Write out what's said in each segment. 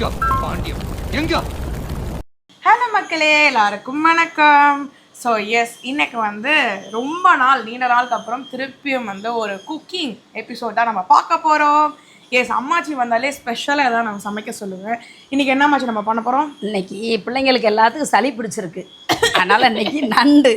எங்க பாண்டியம்? எங்க? ஹலோ மக்களே எல்லாருக்கும் வணக்கம். ஸோ எஸ் இன்னைக்கு வந்து ரொம்ப நாள் நீண்ட நாளுக்கு அப்புறம் திருப்பியும் வந்து ஒரு குக்கிங் எபிசோட் தான் நம்ம பார்க்க போகிறோம் எஸ் அம்மாச்சி வந்தாலே ஸ்பெஷலாக ஏதாவது நம்ம சமைக்க சொல்லுவேன் இன்னைக்கு என்ன அம்மாச்சி நம்ம பண்ண போகிறோம் இன்னைக்கு பிள்ளைங்களுக்கு எல்லாத்துக்கும் சளி பிடிச்சிருக்கு. அதனால் இன்னைக்கு நண்டு.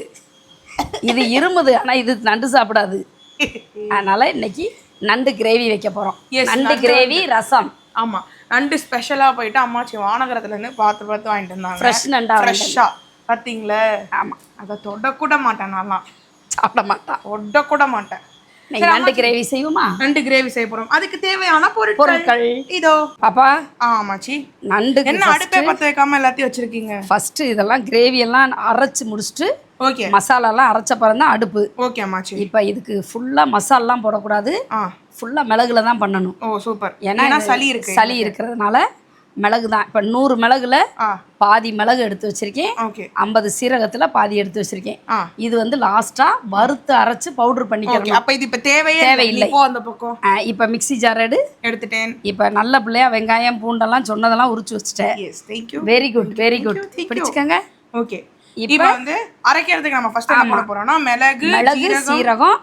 இது இருமுது ஆனால் இது நண்டு சாப்பிடாது. அதனால் இன்னைக்கு நண்டு கிரேவி வைக்க போகிறோம் நண்டு கிரேவி ரசம். ஆமாம் நண்டு ஸ்பெஷலாக போயிட்டு அம்மாச்சி வானகரத்துலேருந்து பார்த்து பார்த்து வாங்கிட்டு இருந்தாங்க Fresh நண்டா ஃப்ரெஷ்ஷாக பார்த்தீங்களா ஆமாம் அதை தொடக்கூட மாட்டேன் நான்லாம். சாப்பிட மாட்டான் தொடக்கூட மாட்டேன். நண்டு கிரேவி செய்வோமா நண்டு கிரேவி செய்ய போகிறோம் அதுக்கு தேவையான பொருட்கள். இதோ. பாப்பா. ஆமாச்சி நண்டுக்கு என்ன அடுப்பே பற்ற வைக்காம எல்லாத்தையும் வச்சிருக்கீங்க? ஃபஸ்ட்டு இதெல்லாம் கிரேவி எல்லாம் அரைச்சி முடிச்சுட்டு ஓகே மசாலாலாம் அரைச்ச பிறகு தான் அடுப்பு. ஓகே அம்மாச்சி. இப்போ இதுக்கு ஃபுல்லாக மசாலாலாம் போடக்கூடாது. ஆ. ஃபுல்லாக மிளகுல தான் பண்ணணும். ஓ சூப்பர் ஏன்னா சளி இருக்கு. சளி இருக்கிறதுனால மிளகு தான். இப்போ நூறு மிளகுல பாதி மிளகு எடுத்து வச்சிருக்கேன். ஐம்பது சீரகத்தில் பாதி எடுத்து வச்சிருக்கேன். இது வந்து லாஸ்ட்டாக வறுத்து அரைச்சு பவுடர் பண்ணிக்கிறோம் அப்ப இது இப்ப தேவையே தேவையில்லை. அந்த பக்கம். இப்போ மிக்ஸி ஜார் எடு. எடுத்துட்டேன். இப்போ நல்ல பிள்ளையா வெங்காயம் பூண்டெல்லாம் சொன்னதெல்லாம் உரிச்சு வச்சுட்டேன். Very good very good you, thank you. பிடிச்சுக்கங்க. ஓகே இப்போ வந்து அரைக்கிறதுக்கு நம்ம ஃபர்ஸ்ட் என்ன பண்ண போறோம்னா மிளகு மிளகு சீரகம்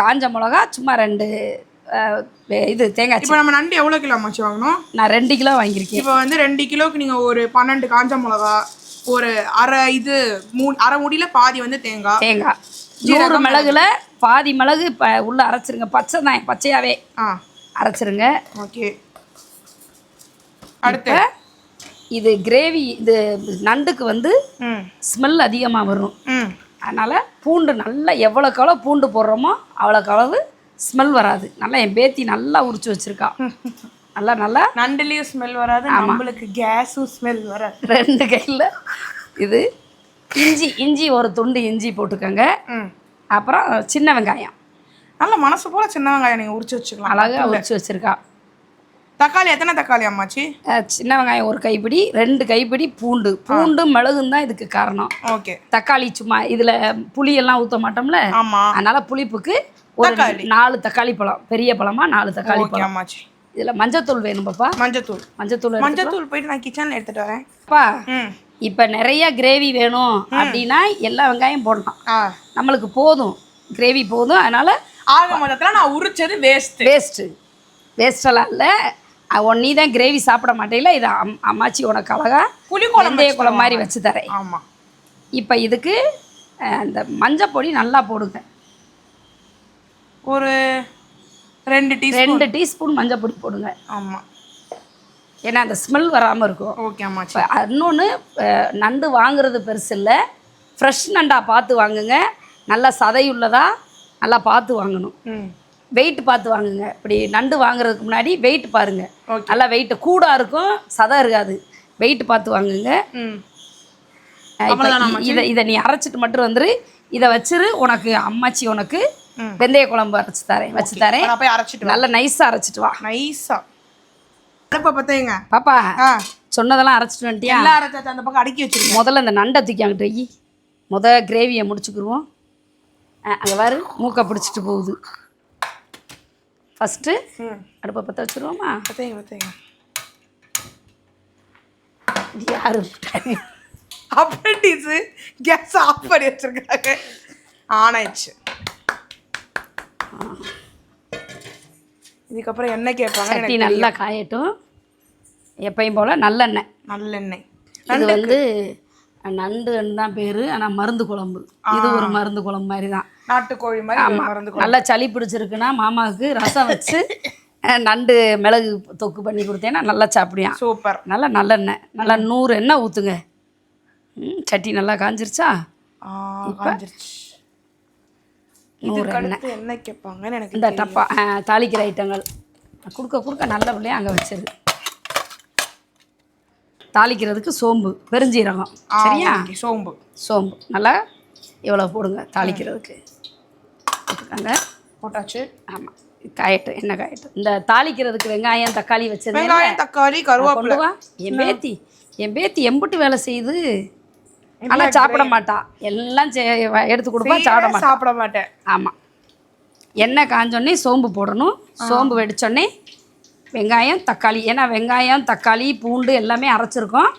காஞ்ச மிளகா சும்மா ரெண்டு இது தேங்காய் இப்போ நம்ம நண்டு எவ்வளவு கிலோ அம்மாச்சி வாங்கணும்? நான் ரெண்டு கிலோ வாங்கியிருக்கேன். இப்போ வந்து ரெண்டு கிலோக்கு நீங்க ஒரு பன்னெண்டு காஞ்ச மிளகா ஒரு அரை இது மூ அரை முடியில பாதி வந்து தேங்காய் தேங்காய். நூறு மிளகுல பாதி மிளகு இப்போ உள்ள அரைச்சிருங்க. பச்சை தான் பச்சையாவே. ஆ. அரைச்சிருங்க. ஓகே. அடுத்து. இது கிரேவி இது நண்டுக்கு வந்து ஸ்மெல் அதிகமாக வரும். ம். அதனால் பூண்டு நல்லா எவ்வளோக்கு எவ்வளோ பூண்டு போடுறோமோ அவ்வளோக்கு அளவு ஸ்மெல் வராது. நல்லா என் பேத்தி நல்லா உரிச்சு வச்சிருக்கா. நல்லா நல்லா? நண்டுலயும் ஸ்மெல் வராது நம்மளுக்கு கேஸும் ஸ்மெல் வராது. ரெண்டு கையில் இது இஞ்சி இஞ்சி ஒரு துண்டு இஞ்சி போட்டுக்கோங்க. அப்புறம் சின்ன வெங்காயம். நல்ல மனசு போல சின்ன வெங்காயம் நீங்க உரிச்சு வச்சுக்கலாம். அழகாக உரிச்சு வச்சிருக்கா. தக்காளி எத்தனை தக்காளி அம்மாச்சி? சின்ன வெங்காயம் ஒரு கைப்பிடி ரெண்டு கைப்பிடி பூண்டு. பூண்டு மிளகும் தான் இதுக்கு காரணம். ஓகே. தக்காளி சும்மா இதில் புளியெல்லாம் ஊற்ற மாட்டோம்ல. ஆமா. அதனால புளிப்புக்கு ஒரு நாலு தக்காளி பழம் பெரிய பழமா நாலு தக்காளி பழம். இதில் மஞ்சத்தூள் வேணும் பாப்பா. மஞ்சத்தூள். மஞ்சத்தூள் மஞ்சத்தூள் போயிட்டு நான் கிச்சன்ல எடுத்துட்டு வரேன். பாப்பா ம். இப்போ நிறைய கிரேவி வேணும் அப்படின்னா எல்லா வெங்காயம் போடலாம். நம்மளுக்கு போதும். கிரேவி போதும். அதனால ஆக மொத்தத்துல நான் உரிச்சது வேஸ்ட் வேஸ்ட்டு வேஸ்டெல்லாம் இல்லை. நீ தான் கிரேவி சாப்பிட மாட்டேல. இது அம் அம்மாச்சி உனக்கு அழகா புளிக்குழம்பு வெந்தய குழம்பு மாதிரி வச்சு தரேன். ஆமா. இப்போ இதுக்கு அந்த மஞ்சள் பொடி நல்லா போடுங்க. ஒரு ரெண்டு டீஸ்பூன். ரெண்டு டீஸ்பூன் மஞ்சள் பொடி போடுங்க. ஆமா. ஏன்னா அந்த ஸ்மெல் வராமல் இருக்கும். ஓகே அம்மாச்சி இப்போ இன்னொன்று நண்டு வாங்குறது பெருசு இல்லை. ஃப்ரெஷ் நண்டா பார்த்து வாங்குங்க. நல்லா சதையுள்ளதா நல்லா பார்த்து வாங்கணும். ம். வெயிட் பார்த்து வாங்குங்க. இப்படி நண்டு வாங்குறதுக்கு முன்னாடி வெயிட் பாருங்க. நல்லா வெயிட் கூட இருக்கும் சதை இருக்காது. வெயிட் பார்த்து வாங்குங்க. இதை இதை நீ அரைச்சிட்டு மட்டும் வந்துரு. இதை வச்சிரு. உனக்கு அம்மாச்சி உனக்கு. வெந்தய குழம்பு அரைச்சி தரேன் வச்சு தரேன். நான் போய் அரைச்சிட்டு நல்லா நைஸாக அரைச்சிட்டு வா. நைஸா அடுப்ப பத்தேங்க. பாப்பா சொன்னதெல்லாம் அரைச்சிட்டு வந்துட்டியா? எல்லா அரைச்சாச்சு அந்த பக்கம் அடுக்கி வச்சிருக்கேன். முதல்ல இந்த நண்டை தூக்கி அங்கிட்டு வை. முத கிரேவியை முடிச்சுக்கிருவோம். அங்கே பாரு மூக்கை பிடிச்சிட்டு போகுது. ஃபஸ்ட்டு அடுப்பை பற்ற வச்சுருவோமா? பத்தேங்க பத்தேங்க. யாரு அப்ரண்டிஸு கேஸ் ஆஃப் பண்ணி வச்சிருக்காங்க. ஆன் ஆயிடுச்சு இதுக்கப்புறம் என்ன கேட்பாங்க சட்டி நல்லா காயட்டும். எப்பயும் போல் நல்லெண்ணெய் நல்லெண்ணெய். இது வந்து நண்டுன்னு தான் பேர் ஆனால் மருந்து குழம்பு. இது ஒரு மருந்து குழம்பு மாதிரி தான். நாட்டுக்கோழி மாதிரி மறந்து நல்லா சளி பிடிச்சிருக்குன்னா மாமாவுக்கு ரசம் வச்சு நண்டு மிளகு தொக்கு பண்ணி கொடுத்தேன்னா நல்லா சாப்பிடுவான். சூப்பர். நல்லா நல்லெண்ணெய். நல்லா நூறு எண்ணெய் ஊற்றுங்க சட்டி நல்லா காஞ்சிருச்சா? காஞ்சிருச்சு. இதுக்கு அடுத்து என்ன கேட்பாங்கன்னு எனக்கு இந்த டப்பா தாளிக்கிற ஐட்டங்கள். கொடுக்க கொடுக்க நல்ல பிள்ளைய அங்கே வச்சிரு. தாளிக்கிறதுக்கு சோம்பு பெருஞ்சீரகம். சரியா? சோம்பு. சோம்பு. நல்லா இவ்வளோ போடுங்க தாளிக்கிறதுக்கு. போட்டுக்கோங்க. போட்டாச்சு. ஆமாம் காயட்டும் என்ன காயட்டும் இந்த தாளிக்கிறதுக்கு வெங்காயம் தக்காளி வச்சிருந்தேன் வெங்காயம் தக்காளி கருவேப்பிலை. என் பேத்தி என் பேத்தி எம்புட்டு வேலை செய்யுது. ஆனால் சாப்பிட மாட்டா. எல்லாம் எடுத்து கொடுப்பா சாப்பிட மாட்டா. சாப்பிட மாட்டேன் ஆமாம் எண்ணெய் காஞ்சோடனே சோம்பு போடணும். சோம்பு வெடிச்சோடனே வெங்காயம் தக்காளி. ஏன்னா வெங்காயம் தக்காளி பூண்டு எல்லாமே அரைச்சிருக்கோம்.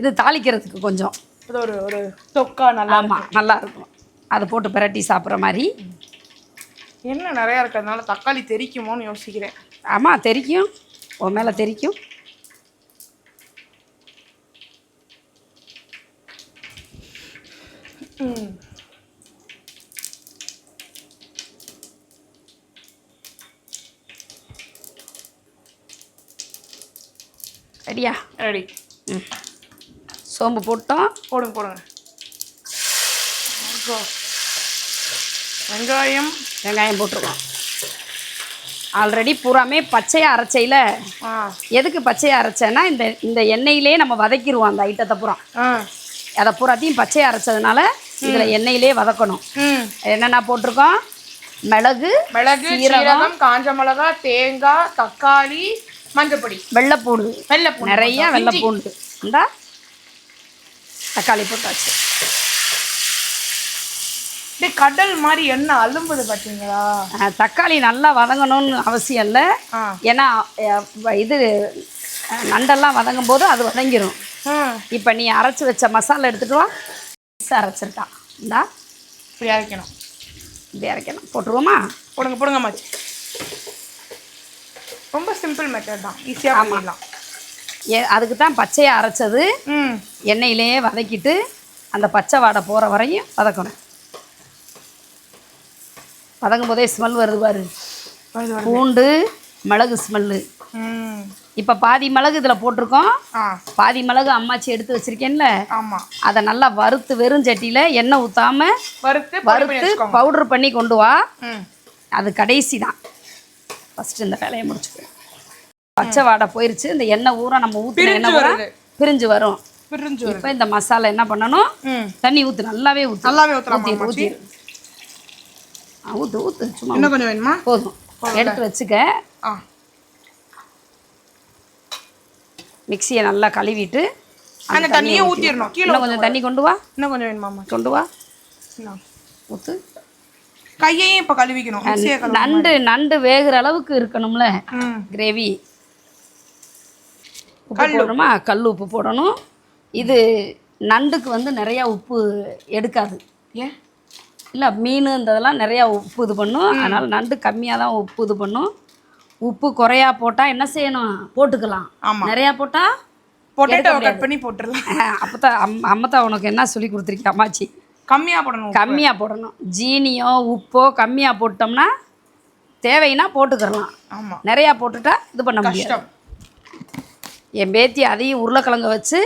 இது தாளிக்கிறதுக்கு கொஞ்சம். இது ஒரு ஒரு தொக்கா நல்லா ஆமாம் நல்லா இருக்கும். அதை போட்டு பிரட்டி சாப்பிட்ற மாதிரி. என்ன நிறையா இருக்கிறதுனால தக்காளி தெரிக்குமோன்னு யோசிக்கிறேன். ஆமாம் தெரிக்கும். உன் மேலே தெரிக்கும். ரெடியா? ரெடி. ம். சோம்பு போட்டோம். போடுங்க போடுங்க. வெங்காயம். வெங்காயம் போட்டுருக்கோம். ஆல்ரெடி பூராமே பச்சையாக அரைச்சையில். எதுக்கு பச்சையாக அரைச்சேன்னா இந்த இந்த எண்ணெயிலே நம்ம வதக்கிடுவோம் அந்த ஐட்டத்தை பூரா. அதை பூராத்தையும் பச்சையாக அரைச்சதுனால இதில் எண்ணெயிலே வதக்கணும். என்னென்ன போட்டிருக்கோம்? மிளகு மிளகு சீரகம் காஞ்ச மிளகா தேங்காய் தக்காளி மஞ்சப்பொடி. வெள்ளைப்பூண்டு. வெள்ளைப்பூண்டு நிறைய. வெள்ளைப்பூண்டு. இந்தா தக்காளி போட்டாச்சு கடல் மாதிரி எண்ணெய் அலும்புது பார்த்தீங்களா தக்காளி நல்லா வதங்கணும்னு அவசியம் இல்லை. ஏன்னா இது நண்டெல்லாம் வதங்கும் போது அது வதங்கிரும். ம் இப்போ நீ அரைச்சி வச்ச மசாலா எடுத்துட்டு வா. அரைச்சிருக்கான் இந்தா இப்படி அரைக்கணும். இப்படி அரைக்கணும். போட்டுருவோமா? போடுங்க போடுங்க மாச்சி ரொம்ப சிம்பிள் மெத்தட் தான். ஈஸியாக பண்ணிடலாம். ஏ அதுக்கு தான் பச்சையாக அரைச்சது எண்ணெயிலேயே வதக்கிட்டு அந்த பச்சை வாடை போகிற வரையும் வதக்கணும். வதங்கும் போதே ஸ்மெல் வருது பாரு பூண்டு மிளகு ஸ்மெல்லு இப்போ பாதி மிளகு இதில் போட்டிருக்கோம். பாதி மிளகு அம்மாச்சி எடுத்து வச்சிருக்கேன்ல. ஆமாம் அதை நல்லா வறுத்து வெறும் சட்டியில் எண்ணெய் ஊற்றாம வறுத்து வறுத்து பவுடர் பண்ணி கொண்டு வா. அது கடைசி தான். ஃபஸ்ட்டு இந்த வேலையை முடிச்சுக்கோ. பச்சை வாடை போயிருச்சு. இந்த எண்ணெய் ஊற நம்ம ஊற்றின எண்ணெய் ஊற. பிரிஞ்சு வரும். பிரிஞ்சு இப்போ இந்த மசாலா என்ன பண்ணணும்? தண்ணி ஊற்று நல்லாவே ஊற்று நல்லாவே ஊற்றி ஊற்றி ஊற்று ஊற்று சும்மா இன்னும் கொஞ்சம் வேணுமா? போதும். எடுத்து வச்சுக்க ஆ மிக்சியை நல்லா கழுவிட்டு அந்த தண்ணியை ஊற்றிடணும் கீழே கொஞ்சம் தண்ணி கொண்டு வா. இன்னும் கொஞ்சம் வேணுமாம்மா கொண்டு வா. ஊற்று கையையும் இப்போ கழுவிக்கணும். நண்டு நண்டு வேகிற அளவுக்கு இருக்கணும்ல. கிரேவி. உப்பு போடணுமா? கல் உப்பு போடணும். இது நண்டுக்கு வந்து நிறையா உப்பு எடுக்காது. ஏன்? இல்லை மீன் இந்த இதெல்லாம் நிறையா உப்பு இது பண்ணும். அதனால் நண்டு கம்மியாக தான் உப்பு இது பண்ணும். உப்பு குறையா போட்டால் என்ன செய்யணும்? போட்டுக்கலாம். ஆமா. நிறையா போட்டால் பொட்டேட்டோ கட் பண்ணி போட்டுடலாம். அப்போதான் அம் அம்மத்தா உனக்கு என்ன சொல்லி கொடுத்துருக்கேன் அம்மாச்சி? கம்மியாக போடணும் கம்மியாக போடணும். ஜீனியோ உப்போ கம்மியாக போட்டோம்னா தேவைன்னா போட்டுக்கிறலாம் ஆமாம் நிறையா போட்டுட்டா இது பண்ண முடியாது. கஷ்டம். என் பேத்தி அதையும் உருளைக்கிழங்க வச்சு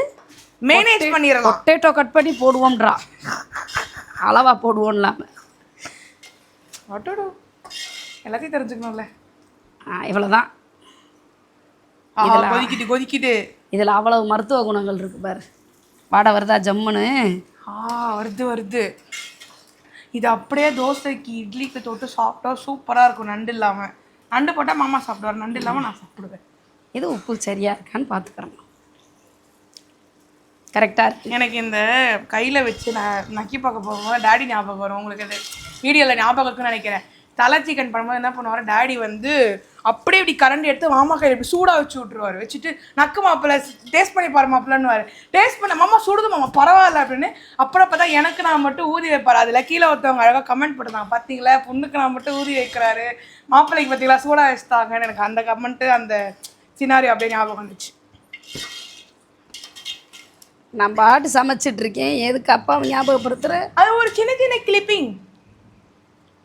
மேனேஜ் பண்ணிடலாம். பொட்டேட்டோ கட் பண்ணி போடுவோம்ன்றா. அளவா போடுவோம் இல்லாமல் எல்லாத்தையும் தெரிஞ்சுக்கணும்ல. இவ்வளோதான் ஆஹா, கொதிக்குது கொதிக்குது. இதில் அவ்வளவு மருத்துவ குணங்கள் இருக்கு பாரு. வாடை வருதா ஜம்முன்னு? ஆ வருது வருது. இது அப்படியே தோசைக்கு இட்லிக்கு தொட்டு சாப்பிட்டா சூப்பராக இருக்கும் நண்டு இல்லாமல் நண்டு போட்டால் மாமா சாப்பிடுவார் நண்டு இல்லாமல் நான் சாப்பிடுவேன். இது உப்பு சரியா இருக்கான்னு பார்த்துக்கிறோம் கரெக்டாக இருக்கு. எனக்கு இந்த கையில் வச்சு நான் நக்கி பார்க்க போகும்போது டேடி ஞாபகம் வரும் உங்களுக்கு அது வீடியோவில் ஞாபகம் இருக்குன்னு நினைக்கிறேன். தலை சிக்கன் பண்ணும்போது என்ன பண்ணுவார்? டேடி வந்து அப்படியே இப்படி கரண்டி எடுத்து மாமா கையில் இப்படி சூடாக வச்சு விட்ருவார் வச்சுட்டு நக்கு மாப்பிள்ள டேஸ்ட் பண்ணி பாரு மாப்பிள்ளன்னுவார். டேஸ்ட் பண்ண மாமா சுடுது மாமா பரவாயில்ல அப்படின்னு. அப்புறம் பார்த்தா எனக்கு நான் மட்டும் ஊதி வைப்பார். அதில் கீழே ஒருத்தவங்க அழகாக கமெண்ட் போட்டுருந்தாங்க. பார்த்தீங்களா பொண்ணுக்கு நான் மட்டும் ஊதி வைக்கிறாரு. மாப்பிள்ளைக்கு பார்த்தீங்களா சூடாக வச்சுட்டாங்கன்னு எனக்கு அந்த கமெண்ட்டு அந்த சினாரி அப்படியே ஞாபகம் வந்துச்சு. நான் பாட்டு சமைச்சிட்டு இருக்கேன். எதுக்கு அப்பாவை ஞாபகப்படுத்துகிற அது ஒரு சின்ன சின்ன கிளிப்பிங்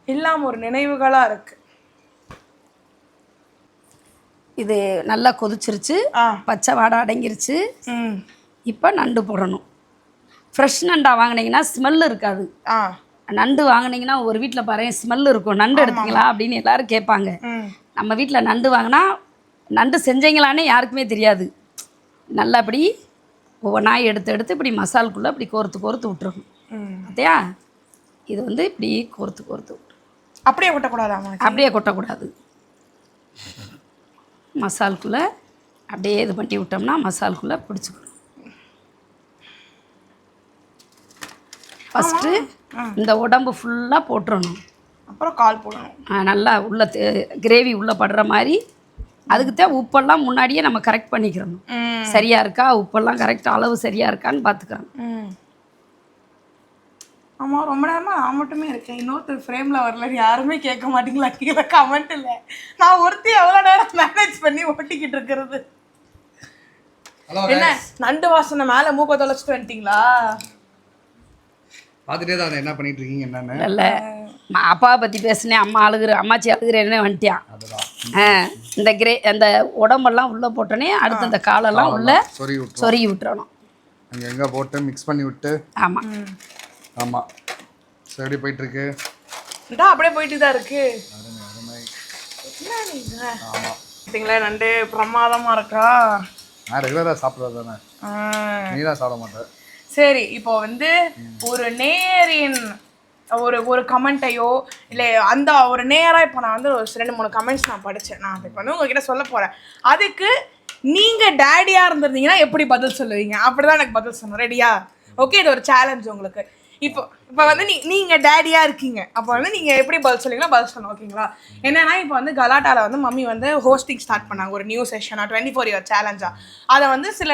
எல்லாம் ஒரு நினைவுகளா இருக்கு. இது நல்லா கொதிச்சிருச்சு. பச்சை வாடை அடங்கிருச்சு. இப்போ நண்டு போடணும். ஃப்ரெஷ் நண்டா வாங்கினீங்கன்னா ஸ்மெல் இருக்காது. நண்டு வாங்குனீங்கன்னா ஒரு வீட்டில் பாரு ஸ்மெல் இருக்கும். நண்டு எடுத்தீங்களா அப்படின்னு எல்லாரும் கேட்பாங்க. நம்ம வீட்டில் நண்டு வாங்கினா நண்டு செஞ்சீங்களான்னு யாருக்குமே தெரியாது. நல்லா இப்படி ஒவ்வொன்றா எடுத்து எடுத்து இப்படி மசாலுக்குள்ளே இப்படி கோர்த்து கோர்த்து விட்டுறணும். ம். பார்த்தியா இது வந்து இப்படி கோர்த்து கோர்த்து விட்டுரும் அப்படியே கொட்டக்கூடாதாமா அப்படியே கொட்டக்கூடாது. மசாலுக்குள்ளே அப்படியே இது பண்ணி விட்டோம்னா மசாலுக்குள்ளே பிடிச்சிக்கணும். ஃபஸ்ட்டு இந்த உடம்பு ஃபுல்லாக போட்டுறணும். அப்புறம் கால் போடணும். நல்லா உள்ள கிரேவி உள்ளே படுற மாதிரி அதுக்கு தான் உப்பெல்லாம் முன்னாடியே நம்ம கரெக்ட் பண்ணிக்கிறணும். ம். சரியா இருக்கா? உப்பெல்லாம் கரெக்ட் அளவு சரியா இருக்கான்னு பார்த்துக்கிறோம் ம் ஆமா ரொம்ப நேரமா நான் மட்டுமே இருக்கேன். இன்னொருத்தர் ஃப்ரேம்ல வரல யாருமே கேட்க மாட்டீங்களா? கீழே கமெண்ட் இல்ல நான் ஒருத்தி எவ்வளவு நேரம் மேனேஜ் பண்ணி ஓட்டிக்கிட்டு இருக்கிறது? ஹலோ என்ன நண்டு வாசனை மேல மூக்க தொலைச்சிட்டு வந்துட்டீங்களா? பார்த்துட்டே தான் என்ன பண்ணிட்டு இருக்கீங்க என்னன்னு? இல்லை அப்பாவை பற்றி பேசினேன். அம்மா அழுகுற அம்மாச்சி அழுகுறேன்னு வந்துட்டான். அதுதான். ஆ இந்த கிரே அந்த உடம்பெல்லாம் உள்ளே போட்டோன்னே அடுத்து அந்த காலெல்லாம் உள்ளே சொருகி விட்டுறணும். அங்கே எங்கே போட்டு மிக்ஸ் பண்ணி விட்டு ஆமாம் ஆமாம் சரி போயிட்டு இருக்கு இதா அப்படியே போயிட்டு தான் இருக்கு ஆமாம் பார்த்தீங்களா நண்டு பிரமாதமா இருக்கா? நான் ரெகுலராக சாப்பிட்றது தானே. நீ தான் சாப்பிட மாட்டேன் சரி இப்போ வந்து ஒரு நேரின் ஒரு ஒரு கமெண்ட்டையோ இல்லை அந்த ஒரு நேராக இப்போ நான் வந்து ஒரு ரெண்டு மூணு கமெண்ட்ஸ் நான் படித்தேன் நான் இப்போ வந்து உங்ககிட்ட சொல்ல போகிறேன் அதுக்கு நீங்கள் டேடியாக இருந்திருந்தீங்கன்னா எப்படி பதில் சொல்லுவீங்க? அப்படி தான் எனக்கு பதில் சொல்லணும். ரெடியா ஓகே இது ஒரு சேலஞ்ச் உங்களுக்கு. இப்போ இப்போ வந்து நீ நீங்கள் டேடியாக இருக்கீங்க. அப்போ வந்து நீங்கள் எப்படி பதில் சொல்லுவீங்களோ பதில் சொல்லணும் ஓகேங்களா? என்னன்னா இப்போ வந்து கலாட்டாவில் வந்து மம்மி வந்து ஹோஸ்டிங் ஸ்டார்ட் பண்ணாங்க. ஒரு நியூ செஷனாக டுவெண்ட்டி ஃபோர் இயர் சேலஞ்சாக அதை வந்து சில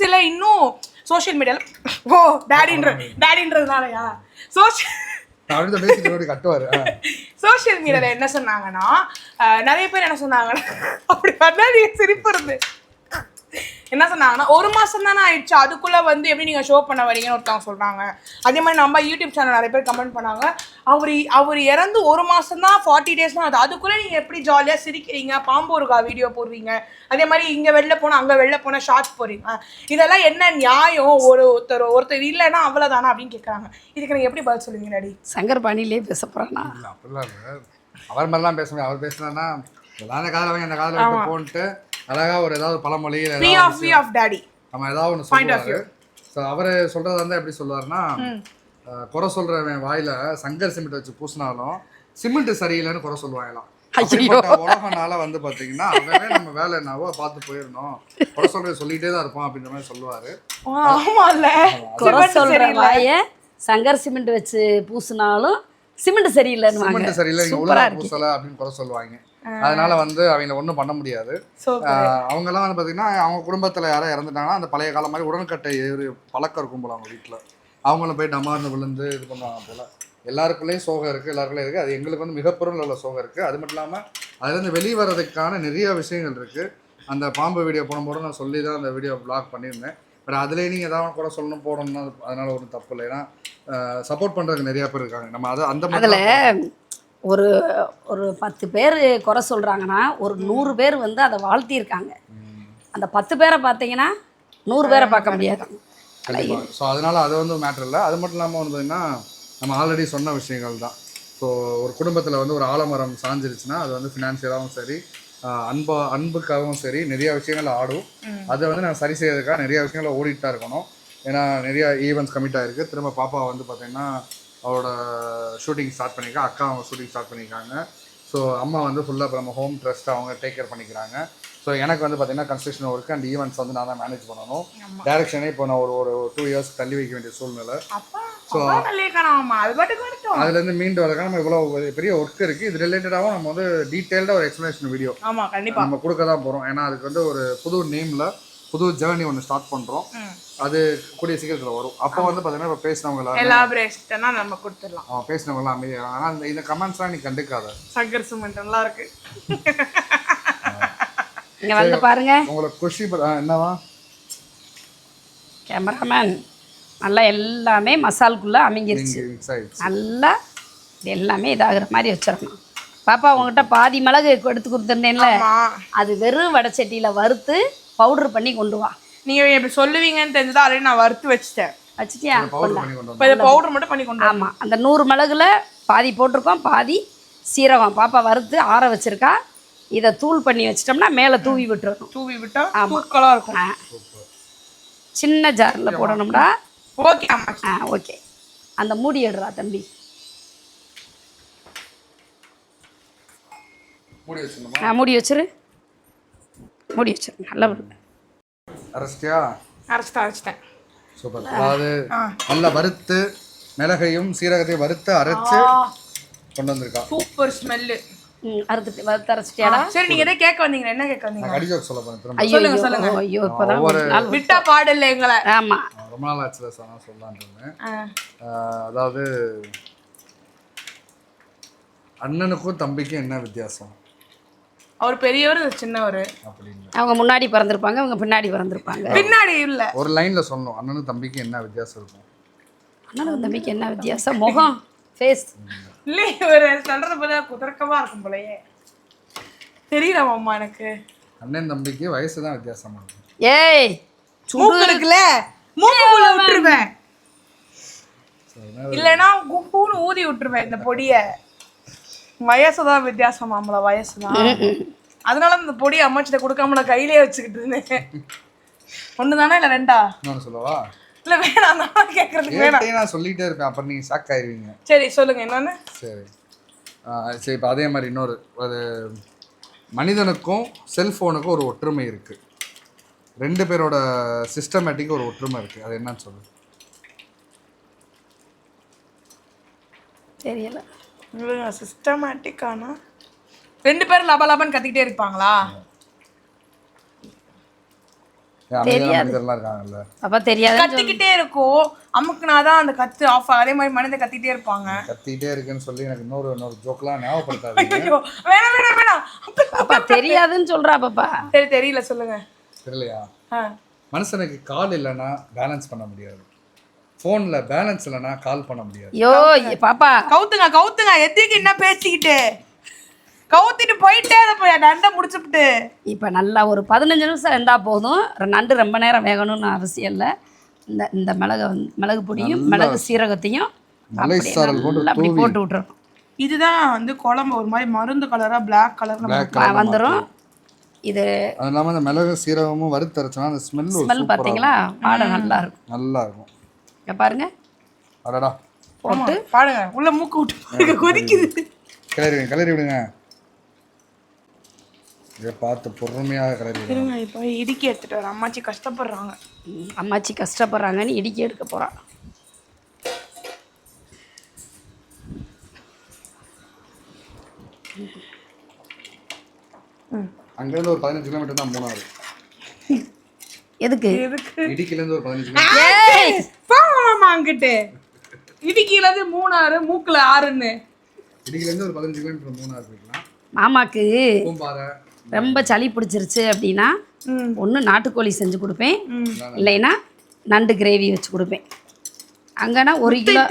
சில இன்னும் சோஷியல் மீடியாவில் ஓ டேடின்ற டேடின்றதுனாலயா சோஷியல் சோஷியல் மீடியாவில் என்ன சொன்னாங்கன்னா நிறைய பேர் என்ன சொன்னாங்கன்னா அப்படி பார்த்தா நீ சிரிப்பு இருந்து. என்ன சொன்னாங்கன்னா ஒரு மாசம் தானே ஆயிடுச்சு. அதுக்குள்ள வந்து எப்படி நீங்க ஷோ பண்ண வரீங்கன்னு ஒருத்தவங்க சொல்றாங்க. அதே மாதிரி நம்ம யூடியூப் சேனல் நிறைய பேர் கமெண்ட் பண்ணாங்க. அவர் அவர் இறந்து ஒரு மாசம் தான் ஃபார்ட்டி டேஸ் தான் அது அதுக்குள்ள நீங்க எப்படி ஜாலியா சிரிக்கிறீங்க? பாம்பு இருக்கா வீடியோ போடுறீங்க. அதே மாதிரி இங்க வெளில போனா அங்க வெளில போனா ஷார்ட்ஸ் போடுறீங்க. இதெல்லாம் என்ன நியாயம்? ஒரு ஒருத்தர் ஒருத்தர் இல்லைன்னா அவ்வளவுதானா அப்படின்னு கேக்குறாங்க. இதுக்கு நீங்க எப்படி பதில் சொல்லுவீங்க டாடி? சங்கர் பாணியிலே பேச போகிறானா இல்லை அப்படிலாம் இல்லை. அவர் மாதிரிலாம் பேச முடியாது. அவர் பேசினா எல்லா காதில் வாங்கி அந்த காதில் போன்ட்டு அழகா ஒரு ஏதாவது பழமொழி இல்ல ஃப்ரீ ஏதாவது ஆஃப் ஃப்ரீ ஆஃப் டாடி நம்ம ஏதாவது ஒன்று சொல்லுவாரு. ஸோ அவர் சொல்றதா இருந்தால் எப்படி சொல்லுவாருன்னா குறை சொல்றவன் வாயில சங்கர் சிமெண்ட் வச்சு பூசினாலும் சிமெண்ட் சரியில்லைன்னு குறை சொல்லுவாங்களாம். உலகனால வந்து பாத்தீங்கன்னா அவன் நம்ம வேலை என்னவோ பார்த்து போயிடணும். குறை சொல்றது சொல்லிட்டே தான் இருப்பான் அப்படின்ற மாதிரி சொல்லுவாரு. ஆமா இல்ல குறை சொல்கிற வாயை சங்கர் சிமெண்ட் வச்சு பூசினாலும் சிமெண்ட் சரியில்லைன்னு சிமெண்ட் சரியில்லை இருக்கு. பூசலை அப்படின்னு குறை சொல்லுவாங்க. அதனால வந்து அவங்கள ஒன்றும் பண்ண முடியாது. சோ ஆஹ் அவங்கெல்லாம் வந்து பார்த்தீங்கன்னா அவங்க குடும்பத்தில் யாரோ இறந்துட்டாங்கன்னா அந்த பழைய காலம் மாதிரி உடன்கட்டை ஏறு பழக்கம் இருக்கும் போல அவங்க வீட்டில் அவங்களும் போய் டமார்ந்து விழுந்து இது பண்ணுவாங்க போல. எல்லாருக்குள்ளேயும் சோகம் இருக்குது எல்லாருக்குள்ளேயும் இருக்குது அது எங்களுக்கு வந்து மிகப்பெரும் உள்ள சோகம் இருக்குது அது மட்டும் இல்லாமல் அதுலேருந்து வெளியே வர்றதுக்கான நிறைய விஷயங்கள் இருக்குது அந்த பாம்பு வீடியோ போடும்போது நான் சொல்லி தான் அந்த வீடியோ பிளாக் பண்ணியிருந்தேன். பட் அதுலேயே நீங்கள் ஏதாவது கூட சொல்லணும் போடணும்னா அது- அதனால ஒன்றும் தப்பு இல்லை. ஏன்னா சப்போர்ட் பண்ணுறதுக்கு நிறைய பேர் இருக்காங்க. நம்ம அதை அந்த மாதிரி ஒரு ஒரு பத்து பேர் குறை சொல்கிறாங்கன்னா ஒரு நூறு பேர் வந்து அதை வாழ்த்தியிருக்காங்க. அந்த பத்து பேரை பார்த்தீங்கன்னா நூறு பேரை பார்க்க முடியாது. கண்டிப்பாக ஸோ அதனால் அது வந்து மேட்ரு இல்லை. அது மட்டும் இல்லாமல் வந்து பார்த்திங்கன்னா நம்ம ஆல்ரெடி சொன்ன விஷயங்கள் தான். ஸோ ஒரு குடும்பத்தில் வந்து ஒரு ஆலமரம் சாஞ்சிருச்சுன்னா அது வந்து ஃபினான்ஷியலாகவும் சரி அன்பா அன்புக்காகவும் சரி நிறையா விஷயங்கள் ஆடும். அதை வந்து நான் சரி செய்யறதுக்காக நிறையா விஷயங்களை ஓடிட்டு தான் இருக்கணும். ஏன்னா நிறையா ஈவெண்ட்ஸ் கமிட் ஆகிருக்கு திரும்ப பாப்பா வந்து பார்த்திங்கன்னா அவரோட ஷூட்டிங் ஸ்டார்ட் பண்ணியிருக்கா அக்கா அவங்க ஷூட்டிங் ஸ்டார்ட் பண்ணியிருக்காங்க. ஸோ அம்மா வந்து ஃபுல்லாக இப்போ நம்ம ஹோம் ட்ரஸ்ட் அவங்க டேக் கேர் பண்ணிக்கிறாங்க. ஸோ எனக்கு வந்து பார்த்தீங்கன்னா கன்ஸ்ட்ரக்ஷன் ஒர்க் அண்ட் ஈவெண்ட்ஸ் வந்து நான் தான் மேனேஜ் பண்ணணும். டேரக்ஷனே இப்போ நான் ஒரு ஒரு டூ இயர்ஸ் தள்ளி வைக்க வேண்டிய சூழ்நிலை. வரட்டும். அதுலேருந்து மீண்டு வரதுக்காக நம்ம இவ்வளோ பெரிய ஒர்க் இருக்குது இது ரிலேட்டடாகவும் நம்ம வந்து டீட்டெயில்டாக ஒரு எக்ஸ்ப்ளனேஷன் வீடியோ நம்ம கொடுக்க தான் போகிறோம் ஏன்னா அதுக்கு வந்து ஒரு புது நேமில் புது ஜேர்னி ஒன்று ஸ்டார்ட் பண்ணுறோம். அது கூடிய சீக்கிரத்தில் வரும். அப்போ வந்து பார்த்தீங்கன்னா இப்போ பேசினவங்க எல்லாரும் எலாபரேஷனா நம்ம கொடுத்துடலாம். அவன் பேசினவங்களாம் அமைதியாக ஆனால் இந்த இந்த கமெண்ட்ஸ்லாம் நீ கண்டுக்காத. சங்கர் சிமெண்ட் நல்லா இருக்கு. இங்கே வந்து பாருங்க. உங்களுக்கு குஷி என்னவா? கேமராமேன் நல்லா எல்லாமே மசாலுக்குள்ளே ஆயிடுச்சு நல்லா எல்லாமே இதாகிற மாதிரி வச்சிடணும் பாப்பா உங்ககிட்ட பாதி மிளகு எடுத்து கொடுத்துருந்தேன்ல. அது வெறும் வடச்சட்டியில் வறுத்து பவுடர் பண்ணி கொண்டு வா. நீங்க இப்படி சொல்லுவீங்கன்னு தெரிஞ்சதா ஆல்ரெடி நான் வறுத்து வச்சுட்டேன். வச்சுட்டியா? பவுடர் பண்ணி கொண்டு இப்போ இதை பவுடர் மட்டும் பண்ணி கொண்டு ஆமாம் அந்த நூறு மிளகுல பாதி போட்டிருக்கோம் பாதி சீரகம். பாப்பா வறுத்து ஆற வச்சிருக்கா. இதை தூள் பண்ணி வச்சிட்டோம்னா மேலே தூவி விட்டுறணும். தூவி விட்டா தூக்கலா இருக்கும். சின்ன ஜாரில் போடணும்டா. ஓகே ஆ ஓகே. அந்த மூடி எடுறா தம்பி. மூடி வச்சுருந்தோமா ஆ மூடி வச்சிரு. மூடி வச்சிரு நல்லா அரைச்சிட்டியா? அரைச்சிட்டு அரைச்சிட்டேன் சூப்பர். அதாவது நல்லா வறுத்து மிளகையும் சீரகத்தையும் வறுத்து அரைச்சு கொண்டு வந்திருக்கா. Super smell. ம், அறுத்துட்டு வறுத்தரைச்சிட்டியாடா சரி நீங்க எதை கேட்க வந்தீங்க? என்ன கேட்க வந்தீங்க? சொல்ல போறேன் திரும்ப. ஐயோ சொல்லுங்க, சொல்லுங்க. ஐயோ இப்போதான் விட்டா பாடு இல்லை எங்களை. ஆமா. ரொம்ப நாள் ஆச்சுல ஆ. ஆஹ் அதாவது அண்ணனுக்கும் தம்பிக்கும் என்ன வித்தியாசம்? அவர் பெரியவர் சின்னவர். அவங்க முன்னாடி பிறந்திருப்பாங்க அவங்க பின்னாடி பிறந்திருப்பாங்க. பின்னாடி இல்ல. ஒரு லைன்ல சொல்லணும். அண்ணனும் தம்பிக்கும் என்ன வித்தியாசம் இருக்கும்? அண்ணனுக்கு தம்பிக்கு என்ன வித்தியாசம்? முகம் ஃபேஸ் இல்ல இவர் சொல்றத பார்த்தா குதர்க்கமா இருக்கும் போலயே. தெரியல மாமா எனக்கு. அண்ணன் தம்பிக்கு வயசு தான் வித்தியாசமா இருக்கும். ஏய் மூக்கு இருக்குல்ல? மூக்குக்குள்ள விட்டுருவேன். இல்லைன்னா குப்புன்னு ஊதி விட்டுருவேன் இந்த பொடிய. வயசுதான் வித்தியாசம் மாமல வயசுதான் அதனால இந்த பொடியை அம்மாச்சிட்ட கொடுக்காம நான் கையிலேயே வச்சுக்கிட்டு இருந்தேன். ஒண்ணு தானே இல்ல ரெண்டா? இன்னொன்று சொல்லவா? இல்ல வேணாம் நான் கேட்கறதுக்கு வேணாம். நான் சொல்லிட்டே இருப்பேன் அப்புறம் நீங்க ஷாக் ஆயிருவீங்க. சரி சொல்லுங்க என்னன்னு சரி. சரி இப்போ அதே மாதிரி இன்னொரு ஒரு மனிதனுக்கும் செல்ஃபோனுக்கும் ஒரு ஒற்றுமை இருக்கு. ரெண்டு பேரோட சிஸ்டமேட்டிக் ஒரு ஒற்றுமை இருக்கு. அது என்னன்னு சொல்லு. தெரியல. சிஸ்டமேட்டிக்கானா ரெண்டு பேரும் லப லபன்னு கத்திக்கிட்டே இருப்பாங்களா? அப்பா தெரியாது கத்திக்கிட்டே இருக்கும் அமுக்குனா தான் அந்த கத்து ஆஃப் அதே மாதிரி மனிதன் கத்திக்கிட்டே இருப்பாங்க. கத்திக்கிட்டே இருக்குன்னு சொல்லி எனக்கு இன்னொரு இன்னொரு ஜோக்கெலாம் ஞாபகப்படுத்தாதீங்க. வேணாம் வேணாம் வேணாம். அப்பா தெரியாதுன்னு சொல்றா பாப்பா சரி தெரியல சொல்லுங்க. தெரியலையா? ஆ. மனுஷனுக்கு கால் இல்லைன்னா பேலன்ஸ் பண்ண முடியாது. ஃபோனில் பேலன்ஸ் இல்லைன்னா கால் பண்ண முடியாது. ஐயோ பாப்பா. கவுத்துங்க கவுத்துங்க. எத்திக்கு என்ன பேசிக்கிட்டு? கவுத்திட்டு போயிட்டே அதை போய் நண்டை முடிச்சுப்புட்டு. இப்போ நல்லா ஒரு பதினஞ்சு நிமிஷம் இருந்தால் போதும். நண்டு ரொம்ப நேரம் வேகணும்னு அவசியம் இல்லை. இந்த இந்த மிளகை வந்து மிளகு பொடியும் மிளகு சீரகத்தையும் அப்படி போட்டு விட்டுறணும். இதுதான் வந்து குழம்பு ஒரு மாதிரி மருந்து கலரா பிளாக் ல வந்துடும் இது அது இல்லாமல் அந்த மிளகு சீரகமும் வறுத்தரைச்சோன்னா அந்த ஸ்மெல் ஸ்மெல் பார்த்தீங்களா? வாடை நல்லா இருக்கும். நல்லா இருக்கும். இங்க பாருங்க. அடடா. போட்டு பாடுங்க உள்ள மூக்கு விட்டு பாருங்க கொதிக்குது. கிளறி விடுங்க கிளறி விடுங்க இதை பார்த்து பொறுமையாக கிளறி இப்போ இடுக்கி எடுத்துட்டு வரேன். அம்மாச்சி கஷ்டப்படுறாங்க. அம்மாச்சி கஷ்டப்படுறாங்கன்னு இடிக்கி எடுக்க போகிறான் அங்கேருந்து ஒரு பதினஞ்சு கிலோமீட்டர் தான் மூணாறு. எதுக்கு? ஒரு ஏய் போங்கம்மா அங்கிட்டு. இடுக்கில இருந்து மூணாறு மூக்குல ஆறுன்னு. இடுக்கிலேருந்து ஒரு பதினஞ்சு கிலோமீட்டர் மூணாறு போய்க்கலாம் மாமாக்கு ரொம்ப சளி பிடிச்சிருச்சு அப்படின்னா. ஒன்று நாட்டுக்கோழி செஞ்சு கொடுப்பேன். இல்லைன்னா நண்டு கிரேவி வச்சு கொடுப்பேன். அங்கன்னா ஒரு கிலோ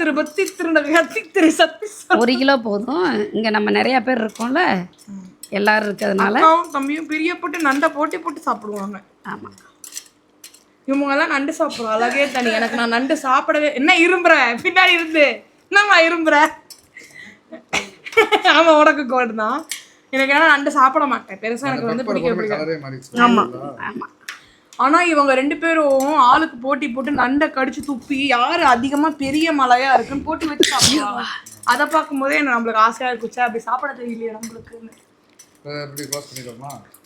ஒரு கிலோ போதும். இங்கே நம்ம நிறையா பேர் இருக்கோம்ல. எல்லாரும் இருக்கிறதுனால. தம்பியும் பிரியப்பட்டு நண்டை போட்டி போட்டு சாப்பிடுவாங்க. ஆமாம் இவங்க எல்லாம் நண்டு சாப்பிடுவோம் அழகே தனி. எனக்கு நான் நண்டு சாப்பிடவே என்ன இரும்புற? பின்னாடி இருந்து. என்னம்மா இரும்புற? ஆமா உனக்கு கோல்டு தான். எனக்கு ஏன்னா நண்டு சாப்பிட மாட்டேன். பெருசா எனக்கு வந்து பிடிக்க பிடிக்கும் ஆமா. ஆமாம் ஆனா இவங்க ரெண்டு பேரும் ஆளுக்கு போட்டி போட்டு நண்டை கடிச்சு துப்பி யாரு அதிகமா பெரிய மலையா இருக்குன்னு போட்டி வச்சு சாப்பிடுவாங்க. அதை பார்க்கும்போதே எனக்கு நம்மளுக்கு ஆசையா இருக்குச்சா. அப்படி சாப்பிட தெரியலையே நம்மளுக்குன்னு.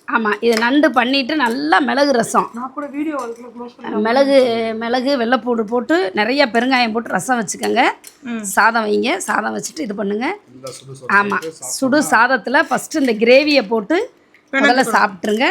ஆமாம் இது நண்டு பண்ணிட்டு நல்லா மிளகு ரசம். மிளகு மிளகு வெள்ளைப்பூடு போட்டு நிறைய பெருங்காயம் போட்டு ரசம் வச்சுக்கோங்க. சாதம் வைங்க சாதம் வச்சுட்டு இது பண்ணுங்க. இல்லை சுடு ஆமாம் சுடு சாதத்தில் ஃபஸ்ட்டு இந்த கிரேவியை போட்டு முதல்ல சாப்பிட்ருங்க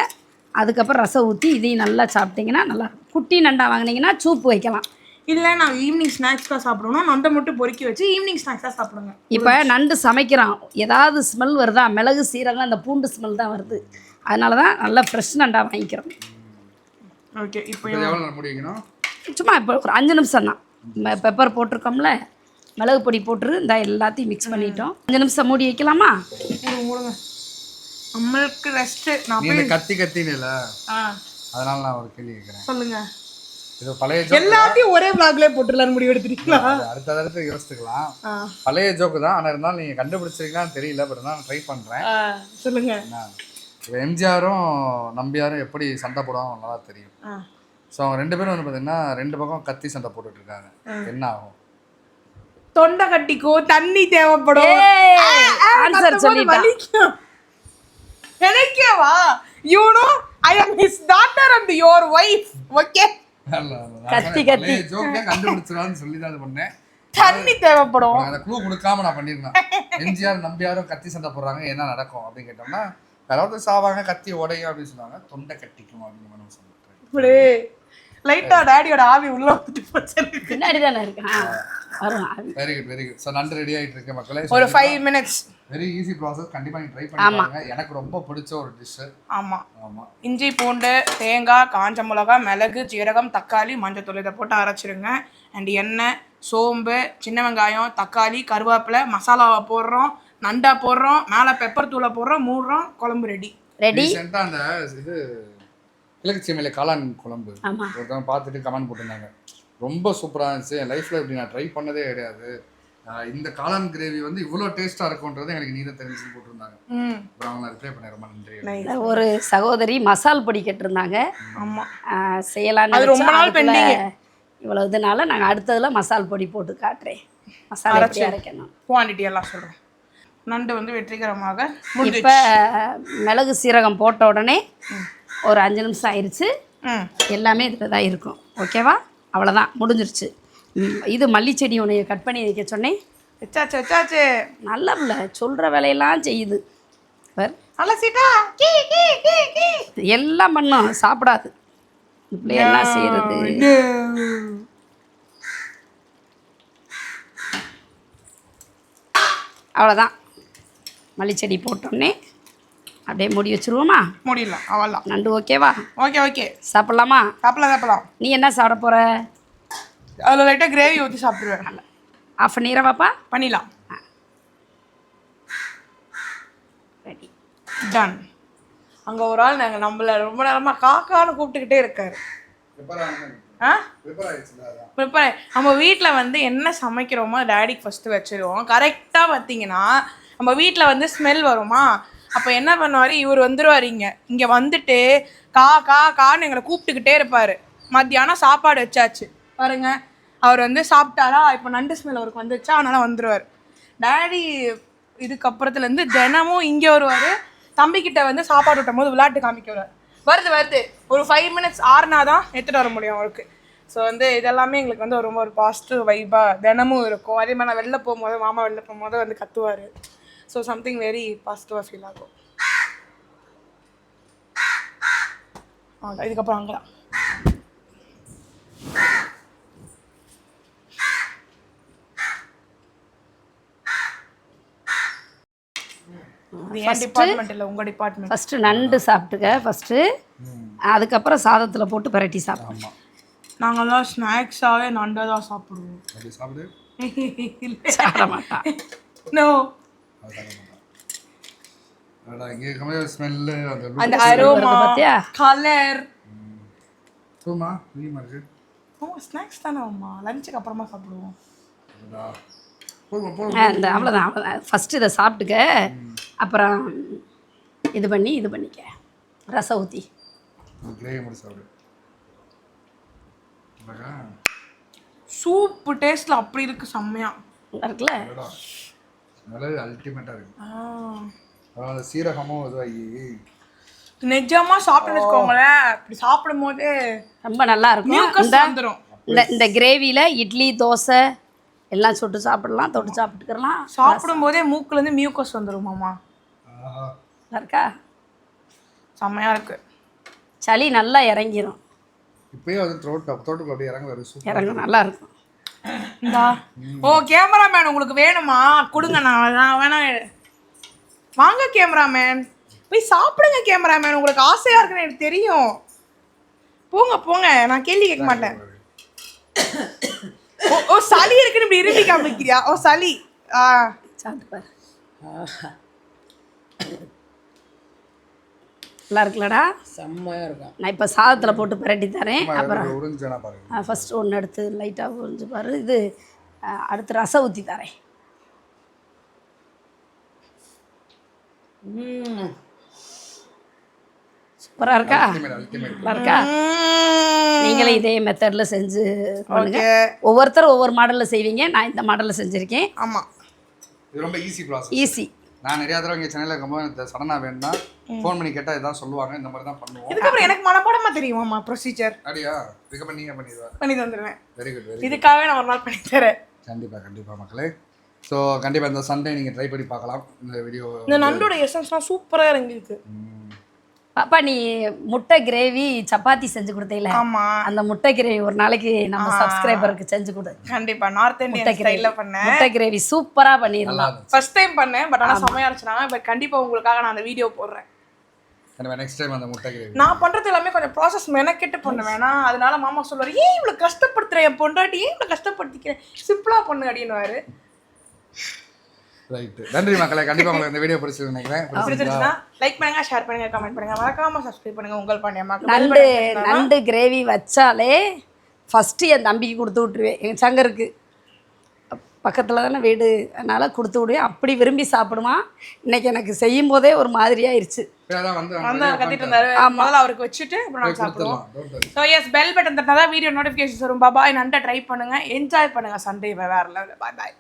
அதுக்கப்புறம் ரசம் ஊற்றி இதையும் நல்லா சாப்பிட்டீங்கன்னா நல்லா. குட்டி நண்டா வாங்குனீங்கன்னா சூப்பு வைக்கலாம். இதுல நான் ஈவினிங் ஸ்நாக்ஸ் தான் சாப்பிடணும். நண்டை மட்டும் பொறுக்கி வச்சு ஈவினிங் ஸ்நாக்ஸ் தான் சாப்பிடுங்க. இப்போ நண்டு சமைக்கிறோம். ஏதாவது ஸ்மெல் வருதா? மிளகு சீரகம் அந்த பூண்டு ஸ்மெல் தான் வருது. அதனால தான் நல்லா ஃப்ரெஷ் நண்டா வாங்கிக்கிறோம். ஓகே இப்போ எவ்வளோ நேரம் முடிக்கணும் சும்மா இப்போ ஒரு அஞ்சு நிமிஷம் தான். பெப்பர் போட்டிருக்கோம்ல மிளகு பொடி போட்டுரு இந்த எல்லாத்தையும் மிக்ஸ் பண்ணிட்டோம். அஞ்சு நிமிஷம் மூடி வைக்கலாமா? நம்மளுக்கு ரெஸ்ட் நான் கத்தி கத்தினில ஆ. அதனால நான் ஒரு கேள்வி கேட்குறேன் சொல்லுங்க. இது பழைய ஜோக் எல்லாத்தையும் ஒரே பிளாக்லயே போட்டுடலாம்னு முடிவு எடுத்துட்டீங்களா? அடுத்த அடுத்து யோசிச்சுக்கலாம். பழைய ஜோக்கு தான் ஆனால் இருந்தாலும் நீங்கள் கண்டுபிடிச்சிருக்கீங்களான்னு தெரியல பட் நான் ட்ரை பண்ணுறேன் சொல்லுங்க. இப்போ எம்ஜிஆரும் நம்பியாரும் எப்படி சண்டை போடுவாங்க நல்லா தெரியும். ஸோ அவங்க ரெண்டு பேரும் வந்து பார்த்தீங்கன்னா ரெண்டு பக்கம் கத்தி சண்டை போட்டுட்டு இருக்காங்க என்ன ஆகும்? தொண்டை கட்டிக்கும் தண்ணி தேவைப்படும். ஆன்சர் கத்தும்போது சொல்லிட்டா. வலிக்கும். எனக்கேவா? You know I am his daughter and your wife okay கத்தி, கத்தி. ஜோக்கே கண்டுபிடிச்சிடலாம்னு சொல்லி தான் பண்ணேன். தண்ணி தேவைப்படும். அந்த க்ளூ கொடுக்காம நான் பண்ணிருந்தேன் எம்ஜிஆர் நம்பியாரும் கத்தி சண்டை போடுறாங்க என்ன நடக்கும் அப்படின்னு கேட்டோம்னா யாராவது சாவாங்க கத்தி உடையும் அப்படின்னு சொன்னாங்க தொண்டை கட்டிக்கும் அப்படின்னு சொன்னோம் இப்படி லைட்டா டேடியோட ஆவி உள்ள வந்துட்டு. பின்னாடி தானே இருக்கான். Very good very good so நண்டு ரெடி ஆகிட்டு இருக்கு மக்களே. ஒரு five minutes very easy process கண்டிப்பா நீங்க ட்ரை பண்ணி பாருங்க எனக்கு ரொம்ப பிடிச்ச ஒரு டிஷ் ஆமா. ஆமா. இஞ்சி பூண்டு தேங்காய் காஞ்ச மிளகா மிளகு ஜீரகம் தக்காளி மஞ்சத்தூள் இதை போட்டு அரைச்சிருங்க. அண்ட் எண்ணெய் சோம்பு சின்ன வெங்காயம் தக்காளி கருவேப்பிலை மசாலாவை போடுறோம். நண்டா போடுறோம் மேலே பெப்பர் தூளை போடுறோம் மூடுறோம் குழம்பு ரெடி ரெடி ரீசெண்டா அந்த இது கிழக்கு காளான் குழம்பு. ஆமா. ஒருத்தவங்க பார்த்துட்டு கமெண்ட் போட்டிருந்தாங்க. ரொம்ப சூப்பரா இருந்துச்சு. என் லைஃப்ல இப்படி நான் ட்ரை பண்ணதே கிடையாது. இந்த காளான் கிரேவி வந்து இவ்வளோ டேஸ்டா இருக்கும்ன்றது எனக்கு நீ தான் தெரிஞ்சுன்னு போட்டிருந்தாங்க. ம். அப்புறம் அவங்க ரிப்ளை பண்ண ரொம்ப நன்றி. ஒரு சகோதரி மசால் பொடி கேட்டிருந்தாங்க. ஆமா. ஆஹ் செய்யலாம்னு அது ரொம்ப. நாள். இவ்வளவு இதனால நாங்கள் அடுத்ததுல மசால் பொடி போட்டு காட்டுறேன். மசாலா அரைக்கணும்? குவான்டிட்டி எல்லாம் சொல்கிறோம் நண்டு வந்து வெற்றிகரமாக இப்போ மிளகு சீரகம் போட்ட உடனே ஒரு அஞ்சு நிமிஷம் ஆயிடுச்சு எல்லாமே இதில் தான் இருக்கும். ஓகேவா? அவ்வளோதான் முடிஞ்சிருச்சு. இது மல்லிச்செடி உன்னைய கட் பண்ணி வைக்க சொன்னேன். வச்சாச்சு வச்சாச்சு நல்ல பிள்ளை சொல்கிற வேலையெல்லாம் செய்யுது. பார். நல்ல சீட்டா கீ கீ கீ கீ. எல்லாம் பண்ணும். சாப்பிடாது. பிள்ளை எல்லாம் செய்கிறது அவ்வளோதான் மல்லிச்செடி போட்டோன்னே அப்படியே மூடி வச்சுருவோமா? முடியல அவள்லாம் நண்டு ஓகேவா? Okay okay. சாப்பிட்லாமா? சாப்பிடலாம் சாப்பிடலாம். நீ என்ன சாப்பிட போகிற அதில் லைட்டாக கிரேவி ஊற்றி சாப்பிடுவேன் ஆஃப் பண்ணிடுறவாப்பா பண்ணிடலாம். ரெடி டன் அங்கே ஒரு ஆள் நாங்கள் நம்மள ரொம்ப நேரமாக காக்கான்னு கூப்பிட்டுக்கிட்டே இருக்காரு. ஆ? ப்ரிப்பேர் நம்ம வீட்டில் வந்து என்ன சமைக்கிறோமோ டேடிக்கு ஃபஸ்ட்டு வச்சிருவோம். கரெக்டாக பார்த்தீங்கன்னா நம்ம வீட்டில் வந்து ஸ்மெல் வருமா? அப்போ என்ன பண்ணுவார்? இவர் வந்துடுவார் இங்கே. இங்கே வந்துட்டு கா கா கான்னு எங்களை கூப்பிட்டுக்கிட்டே இருப்பார். மத்தியானம் சாப்பாடு வச்சாச்சு. பாருங்க. அவர் வந்து சாப்பிட்டாரா? இப்போ நண்டு ஸ்மெல் அவருக்கு வந்துச்சா அதனால் வந்துருவார். டேடி இதுக்கப்புறத்துலேருந்து தினமும் இங்கே வருவார். தம்பிக்கிட்ட வந்து சாப்பாடு விட்டும் போது விளையாட்டு காமிக்க வருவார். வருது வருது. ஒரு ஃபைவ் மினிட்ஸ் ஆறுனா தான் எடுத்துகிட்டு வர முடியும் அவருக்கு. ஸோ வந்து இதெல்லாமே எங்களுக்கு வந்து ரொம்ப ஒரு பாசிட்டிவ் வைப்பாக தினமும் இருக்கும். அதே மாதிரி நான் வெளில போகும்போது மாமா வெளில போகும்போது வந்து கத்துவார். ஸோ சம்திங் வெரி பாசிட்டிவாக ஃபீல் ஆகும் அவ்வளோதான் இதுக்கப்புறம் டிபார்ட்மெண்ட் ஃபஸ்ட்டு நண்டு சாப்பிட்டுக்க ஃபஸ்ட்டு அதுக்கப்புறம் சாதத்தில் போட்டு பரட்டி சாப்பிடு. ஆமா. நாங்கள்லாம் ஸ்நாக்ஸாகவே நண்டை தான் சாப்பிடுவோம். சாப்பிட. மாட்டான் அந்த அரோமா? கலர் இருக்கு. ஓ ஸ்நாக்ஸ் தானே அம்மா லஞ்சுக்கு அப்புறமா சாப்பிடுவோம். இந்த அவ்வளோதான் அவ்வளோதான் ஃபஸ்ட்டு இதை சாப்பிட்டுக்க அப்புறம் இது பண்ணி இது பண்ணிக்க. ரசம் ஊற்றி. சூப்பு டேஸ்ட்ல அப்படி இருக்கு செம்மையா. இருக்குல்ல? அடடா. மிளகு அல்டிமேட்டா இருக்கு அந்த சீரகமும் இதுவாகி. நிஜமா சாப்பிட்டு வச்சுக்கோங்களேன். இப்படி சாப்பிடும் போதே ரொம்ப நல்லா இருக்கும். மியூக்கஸ் இந்த வந்துடும் இந்த இந்த கிரேவியில் இட்லி தோசை எல்லாம் சுட்டு சாப்பிடலாம் தொட்டு சாப்பிட்டுக்கலாம் சாப்பிடும் போதே மூக்குல இருந்து மியூக்கஸ் வந்துடும் மாமா இருக்கா? செம்மையா இருக்கு. சளி நல்லா இறங்கிரும். இப்பயே வந்து த்ரோட் த்ரோட்டுக்குள்ள அப்படியே இறங்க இறங்கும் நல்லா இருக்கும். இந்தா. ஓ கேமராமேன் உங்களுக்கு வேணுமா? கொடுங்க நான் நான் வேணா வாங்க கேமராமேன். போய் சாப்பிடுங்க கேமராமேன். உங்களுக்கு ஆசையாக இருக்குன்னு எனக்கு தெரியும். போங்க போங்க. நான் கேள்வி கேட்க மாட்டேன். ஓ ஓ சளி இருக்குன்னு இப்படி இரும்பி காமிக்கிறியா ஓ சளி. ஆ. சாப்பிட்டு பாரு. நல்லா இருக்குல்லடா செம்மையாக இருக்கும் நான் இப்போ சாதத்தில் போட்டு பிரட்டி தரேன். அப்புறம் உறிஞ்சனா பாருங்க ஃபஸ்ட்டு ஒன்று எடுத்து லைட்டாக உறிஞ்சு பாரு. இது அடுத்து ரசம் ஊற்றி தரேன். சூப்பராக இருக்கா? நல்லா இருக்கா? நீங்களும் இதே மெத்தடில் செஞ்சு பண்ணுங்க. ஒவ்வொருத்தரும் ஒவ்வொரு மாடலில் செய்வீங்க. நான் இந்த மாடலில் செஞ்சுருக்கேன். ஆமா. இது ரொம்ப ஈஸி ப்ராசஸ் ஈஸி நான் நிறைய தடவை இங்கே சென்னையில் இருக்கும்போது எனக்கு சடனாக வேணும்னா ஃபோன் பண்ணி கேட்டால் இதான் சொல்லுவாங்க. இந்த மாதிரி தான் பண்ணுவோம். இதுக்கப்புறம் எனக்கு மனப்பாடமா தெரியுமாம்மா ப்ரொசீஜர் அப்படியா? இதுக்கப்புறம் நீங்கள் பண்ணிடுவா? பண்ணி தந்துடுவேன் வெரி குட் வெரி இதுக்காகவே நான் ஒரு நாள் பண்ணி தரேன். கண்டிப்பாக கண்டிப்பாக மக்களே. ஸோ கண்டிப்பாக இந்த சண்டே நீங்கள் ட்ரை பண்ணி பார்க்கலாம். இந்த வீடியோ இந்த நண்டோட எசன்ஸ்லாம் சூப்பரா இறங்கிருக்கு பாப்பா நீ முட்டை கிரேவி சப்பாத்தி செஞ்சு கொடுத்தீல. ஆமா. அந்த முட்டை கிரேவி ஒரு நாளைக்கு நம்ம சப்ஸ்கிரைபருக்கு செஞ்சு கொடு. கண்டிப்பா. நார்த் இந்தியன் ஸ்டைல்ல பண்ணேன் முட்டை கிரேவி சூப்பரா பண்ணிடலாம். ஃபர்ஸ்ட் டைம் பண்ணேன் பட் ஆனா செமையா இருந்துச்சுனா பட் கண்டிப்பா உங்களுக்காக நான் அந்த வீடியோ போடுறேன். நெக்ஸ்ட் டைம் அந்த முட்டை கிரேவி. நான் பண்றது எல்லாமே கொஞ்சம் ப்ராசஸ் மெனக்கெட்டு பண்ணுவேன். அதனால மாமா சொல்லுவாரு ஏன் இவ்வளவு கஷ்டப்படுத்துற என் பொண்டாட்டி ஏன் இவ்வளவு கஷ்டப்படுத்திக்கிறேன் சிம்பிளா பண்ணு அப்படின்னுவாரு. ரைட்டு நன்றி மக்களே. கண்டிப்பாக உங்களுக்கு இந்த வீடியோ பிடிச்சிருக்கு நினைக்கிறேன். பிடிச்சிருந்தா லைக் பண்ணுங்க ஷேர் பண்ணுங்க கமெண்ட் பண்ணுங்க. மறக்காம சப்ஸ்கிரைப் பண்ணுங்க உங்கள் பாண்டியம்மாக்கு நண்டு நண்டு கிரேவி வச்சாலே ஃபஸ்ட்டு என் தம்பிக்கு கொடுத்து விட்ருவேன் என் சங்கருக்கு. பக்கத்தில் தானே வீடு. அதனால் கொடுத்து விடுவேன். அப்படி விரும்பி சாப்பிடுவான். இன்னைக்கு எனக்கு செய்யும் போதே ஒரு இருந்தாரு முதல்ல அவருக்கு வச்சுட்டு அப்புறம் சாப்பிடுவோம். ஸோ எஸ் பெல் பட்டன் தட்டினா தான் வீடியோ நோட்டிஃபிகேஷன்ஸ் வரும். பாபாய் நண்டை ட்ரை பண்ணுங்க. என்ஜாய் பண்ணுங்க. சண்டே வேற பாய் பாய்